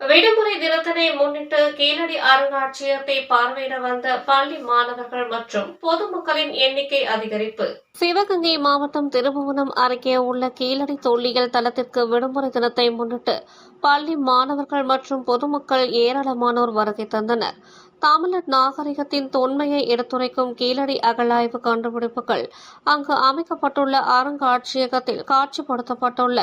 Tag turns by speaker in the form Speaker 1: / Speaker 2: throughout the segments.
Speaker 1: விடுமுறை தினத்தினை முன்னிட்டு கீழடி அருங்காட்சியகத்தை பார்வையிட வந்த பள்ளி மாணவர்கள் மற்றும் பொதுமக்களின் எண்ணிக்கை அதிகரிப்பு. சிவகங்கை மாவட்டம் திருபுவனம் அருகே உள்ள கீழடி தொல்லியல் தளத்திற்கு விடுமுறை தினத்தை முன்னிட்டு பள்ளி மாணவர்கள் மற்றும் பொதுமக்கள் ஏராளமானோர் வருகை தந்தனர். தமிழர் நாகரிகத்தின் தொன்மையை எடுத்துரைக்கும் கீழடி அகழாய்வு கண்டுபிடிப்புகள் அங்கு அமைக்கப்பட்டுள்ள அருங்காட்சியகத்தில் காட்சிப்படுத்தப்பட்டுள்ள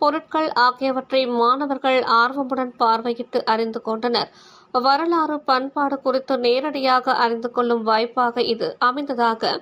Speaker 1: பொருட்கள் ஆகியவற்றை மாணவர்கள் ஆர்வமுடன் பார்வையிட்டு அறிந்து கொண்டனர். வரலாறு பண்பாடு குறித்து நேரடியாக அறிந்து கொள்ளும் வாய்ப்பாக இது அமைந்ததாக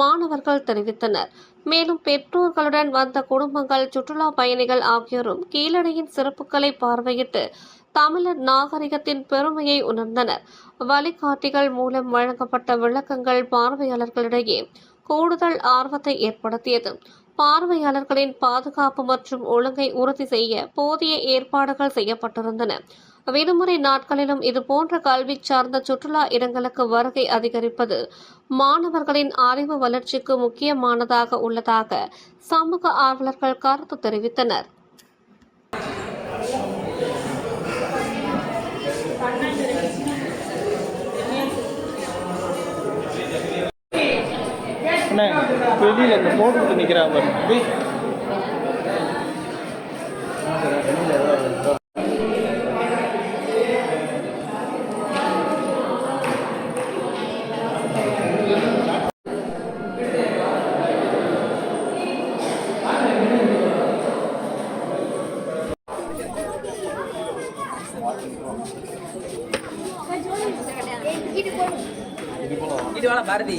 Speaker 1: மாணவர்கள் தெரிவித்தனர். மேலும் பெற்றோர்களுடன் வந்த குடும்பங்கள் சுற்றுலா பயணிகள் ஆகியோரும் கீழடியின் சிறப்புகளை பார்வையிட்டு தமிழர் நாகரிகத்தின் பெருமையை உணர்ந்தனர். வழிகாட்டிகள் மூலம் வழங்கப்பட்ட விளக்கங்கள் பார்வையாளர்களிடையே கூடுதல் ஆர்வத்தை ஏற்படுத்தியது. பார்வையாளர்களின் பாதுகாப்பு மற்றும் ஒழுங்கை உறுதி செய்ய போதிய ஏற்பாடுகள் செய்யப்பட்டிருந்தன. விடுமுறை நாட்களிலும் இதுபோன்ற கல்வி சார்ந்த சுற்றுலா இடங்களுக்கு வருகை அதிகரிப்பது மாணவர்களின் அறிவு வளர்ச்சிக்கு முக்கியமானதாக உள்ளதாக சமூக ஆர்வலர்கள் கருத்து தெரிவித்தனர்.
Speaker 2: என்ன வெளியில் இந்த போட்டு நிற்கிறாங்க டேய்.
Speaker 3: இது வேணா பாரதி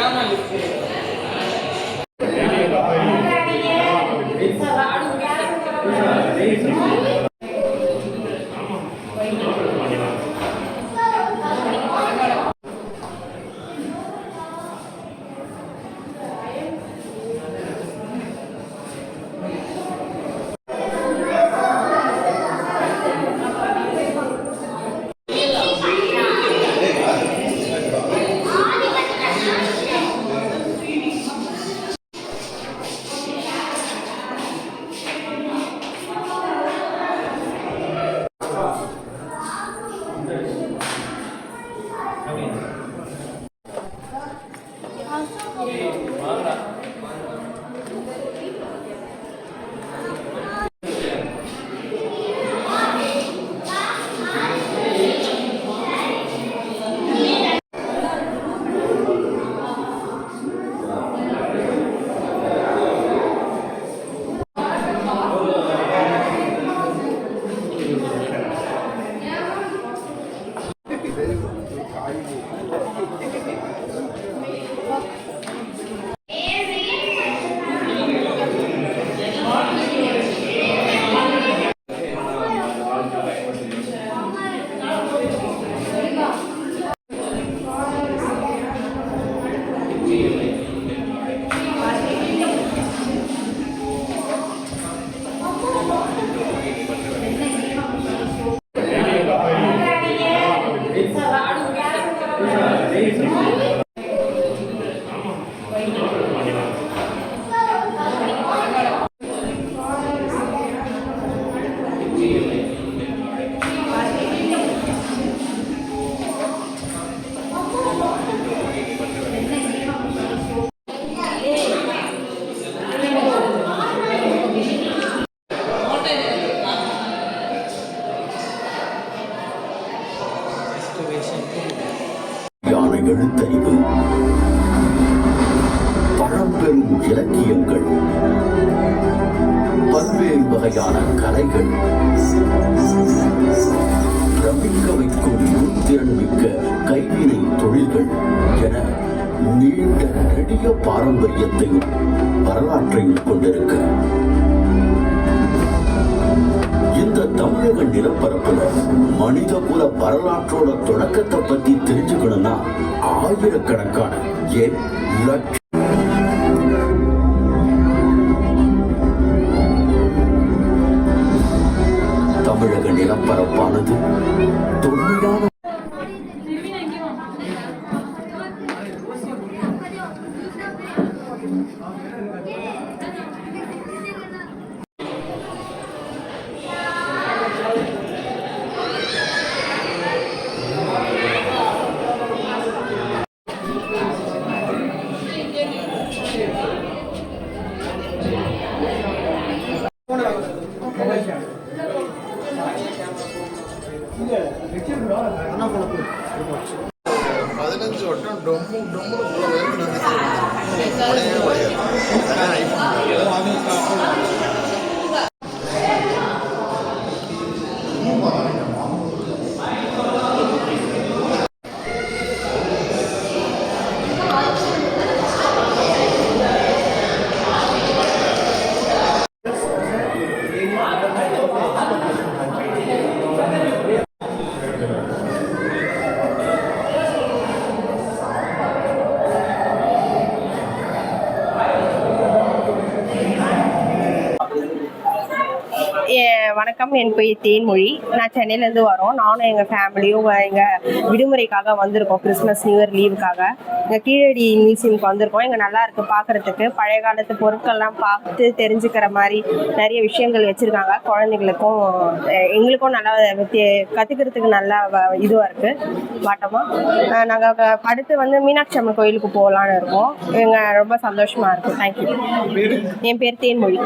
Speaker 4: Dá uma. ఆమె ஓவியங்கள் பல்வேறு வகையான கலைகள். பிரமிக்க வைக்கும் நுண்திறன் மிக்க கைவினை தொழில்கள் என நீண்ட நெடிய பாரம்பரியத்தையும் வரலாற்றையும் கொண்டிருக்க. இந்த தமிழக நிலப்பரப்புல மனிதகுல வரலாற்றோட தொடக்கத்தை பத்தி தெரிஞ்சுக்கணும்னா ஆயிரக்கணக்கான ஏன் லட்ச 嗯好的好的好
Speaker 5: பதினஞ்சு வட்டம் டொம்மு டொம்முன்னு உள்ள வரைக்கும் வந்து உடையவே உடையாது
Speaker 6: என் பெயர் தேன்மொழி. நான் சென்னையிலேருந்து வரோம். நானும் எங்கள் ஃபேமிலியும் எங்கள் விடுமுறைக்காக வந்திருக்கோம். கிறிஸ்மஸ் நியூ இயர் லீவுக்காக எங்கள் கீழடி மியூசியம்க்கு வந்திருக்கோம். இங்கே நல்லா இருக்குது பார்க்குறதுக்கு பழைய காலத்து பொருட்கள்லாம் பார்த்து தெரிஞ்சுக்கிற மாதிரி நிறைய விஷயங்கள் வச்சுருக்காங்க. குழந்தைங்களுக்கும் எங்களுக்கும் நல்லா கற்றுக்கிறதுக்கு நல்லா இதுவாக இருக்குது வாட்டமாக நாங்கள் அடுத்து வந்து மீனாட்சி அம்மன் கோயிலுக்கு போகலான்னு இருக்கோம். எங்கள் ரொம்ப சந்தோஷமாக இருக்குது தேங்க்யூ என் பேர் தேன்மொழி.